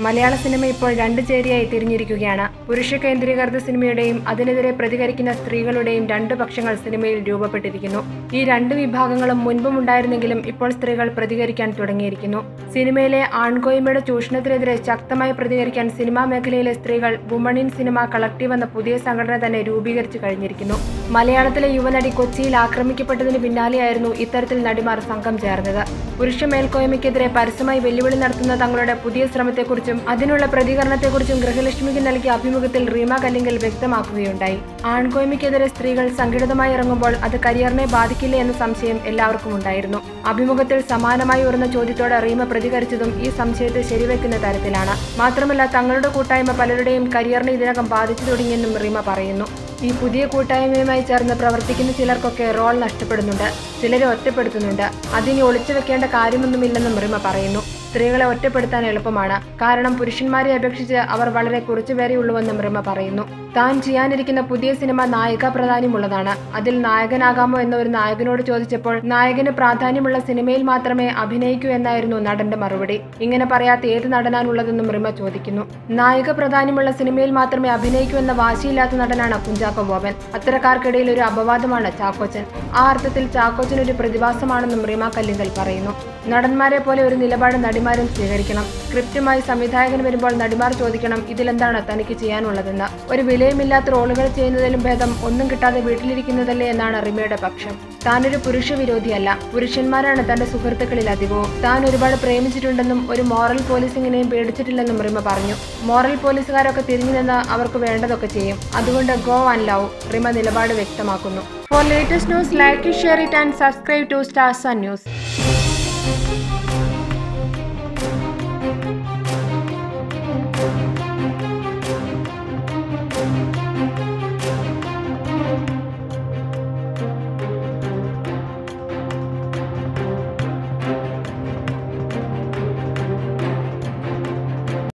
മലയാള cinema ഇപ്പോൾ രണ്ട് ചേരിയായി തിരിഞ്ഞിരിക്കുകയാണ്. പുരുഷ കേന്ദ്രീകൃത സിനിമയുടെയും അതിനെതിരെ പ്രതികരിക്കുന്ന സ്ത്രീകളുടെയും രണ്ട് പക്ഷങ്ങൾ സിനിമയിൽ രൂപപ്പെട്ടിരിക്കുന്നു. ഈ രണ്ട് വിഭാഗങ്ങളും മുൻപും ഉണ്ടായിരുന്നെങ്കിലും ഇപ്പോൾ സ്ത്രീകൾ പ്രതികരിക്കാൻ തുടങ്ങിയിരിക്കുന്നു. സിനിമയിലെ ആൺകോയ്മയുടെ ചൂഷണത്തിനെതിരെ ശക്തമായി പ്രതികരിക്കാൻ സിനിമാ മേഖലയിലെ സ്ത്രീകൾ വുമൺ ഇൻ സിനിമ കളക്റ്റീവ് എന്ന പുതിയ സംഘടന തന്നെ രൂപീകരിച്ചു കഴിഞ്ഞിരിക്കുന്നു. മലയാളത്തിലെ യുവനടി കൊച്ചിയിൽ ആക്രമിക്കപ്പെട്ടതിന് പിന്നാലെയായിരുന്നു ഇത്തരത്തിൽ നടിമാർ സംഘം ചേർന്നത്. പുരുഷ മേൽക്കോയ്മയ്ക്കെതിരെ പരസ്യമായി വെല്ലുവിളി നടത്തുന്ന തങ്ങളുടെ പുതിയ ശ്രമത്തെക്കുറിച്ചും അതിനുള്ള പ്രതികരണത്തെക്കുറിച്ചും ഗൃഹലക്ഷ്മിക്ക് നൽകിയ അഭിമുഖത്തിൽ റീമ കല്ലിങ്കൽ വ്യക്തമാക്കുകയുണ്ടായി. ആൺകോയ്മയ്ക്കെതിരെ സ്ത്രീകൾ സംഘടിതമായി ഇറങ്ങുമ്പോൾ അത് കരിയറിനെ ബാധിക്കില്ല എന്ന സംശയം എല്ലാവർക്കും ഉണ്ടായിരുന്നു. അഭിമുഖത്തിൽ സമാനമായി ഉയർന്ന ചോദ്യത്തോടെ റീമ പ്രതികരിച്ചതും ഈ സംശയത്തെ ശരിവെക്കുന്ന തരത്തിലാണ്. മാത്രമല്ല തങ്ങളുടെ കൂട്ടായ്മ പലരുടെയും കരിയറിനെ ഇതിനകം ബാധിച്ചു തുടങ്ങിയെന്നും റീമ പറയുന്നു. ഈ പുതിയ കൂട്ടായ്മയുമായി ചേർന്ന് പ്രവർത്തിക്കുന്ന ചിലർക്കൊക്കെ റോൾ നഷ്ടപ്പെടുന്നുണ്ട്. ചിലരെ ഒറ്റപ്പെടുത്തുന്നുണ്ട്. അതിനി ഒളിച്ചു വെക്കേണ്ട കാര്യമൊന്നുമില്ലെന്നും റിമ പറയുന്നു. സ്ത്രീകളെ ഒറ്റപ്പെടുത്താൻ എളുപ്പമാണ്. കാരണം പുരുഷന്മാരെ അപേക്ഷിച്ച് അവർ വളരെ കുറച്ചുപേരെയുള്ളൂവെന്നും റിമ പറയുന്നു. താൻ ചെയ്യാനിരിക്കുന്ന പുതിയ സിനിമ നായിക പ്രാധാന്യമുള്ളതാണ്. അതിൽ നായകനാകാമോ എന്ന ഒരു നായകനോട് ചോദിച്ചപ്പോൾ നായകന് പ്രാധാന്യമുള്ള സിനിമയിൽ മാത്രമേ അഭിനയിക്കൂ എന്നായിരുന്നു നടന്റെ മറുപടി. ഇങ്ങനെ പറയാത്ത ഏത് നടനാണുള്ളതെന്നും റിമ ചോദിക്കുന്നു. നായിക പ്രാധാന്യമുള്ള സിനിമയിൽ മാത്രമേ അഭിനയിക്കൂ എന്ന വാശിയില്ലാത്ത നടനാണ് കുഞ്ചാക്കോ ബോബൻ. അത്തരക്കാർക്കിടയിൽ ഒരു അപവാദമാണ് ചാക്കോച്ചൻ. ആ അർത്ഥത്തിൽ ചാക്കോച്ചൻ ഒരു പ്രതിഭാസമാണെന്നും റിമ കല്ലിങ്കൽ പറയുന്നു. നടന്മാരെ പോലെ ഒരു നിലപാട് നടിമാരും സ്വീകരിക്കണം. സ്ക്രിപ്റ്റുമായി സംവിധായകൻ വരുമ്പോൾ നടിമാർ ചോദിക്കണം ഇതിലെന്താണ് തനിക്ക് ചെയ്യാനുള്ളതെന്ന്. ഒരു വിലയുമില്ലാത്ത റോളുകൾ ചെയ്യുന്നതിലും ഭേദം ഒന്നും കിട്ടാതെ വീട്ടിലിരിക്കുന്നതല്ലേ എന്നാണ് റിമയുടെ പക്ഷം. താനൊരു പുരുഷ വിരോധിയല്ല പുരുഷന്മാരാണ് തന്റെ സുഹൃത്തുക്കളിൽ അധികവും. താൻ ഒരുപാട് പ്രേമിച്ചിട്ടുണ്ടെന്നും ഒരു മോറൽ പോലീസിങ്ങിനെയും പേടിച്ചിട്ടില്ലെന്നും റിമ പറഞ്ഞു. മോറൽ പോലീസുകാരൊക്കെ തിരിഞ്ഞു നിന്ന് അവർക്ക് വേണ്ടതൊക്കെ ചെയ്യും. അതുകൊണ്ട് ഗോ ആൻഡ് ലവ് റിമ നിലപാട് വ്യക്തമാക്കുന്നു. For latest news like share it and subscribe to stars news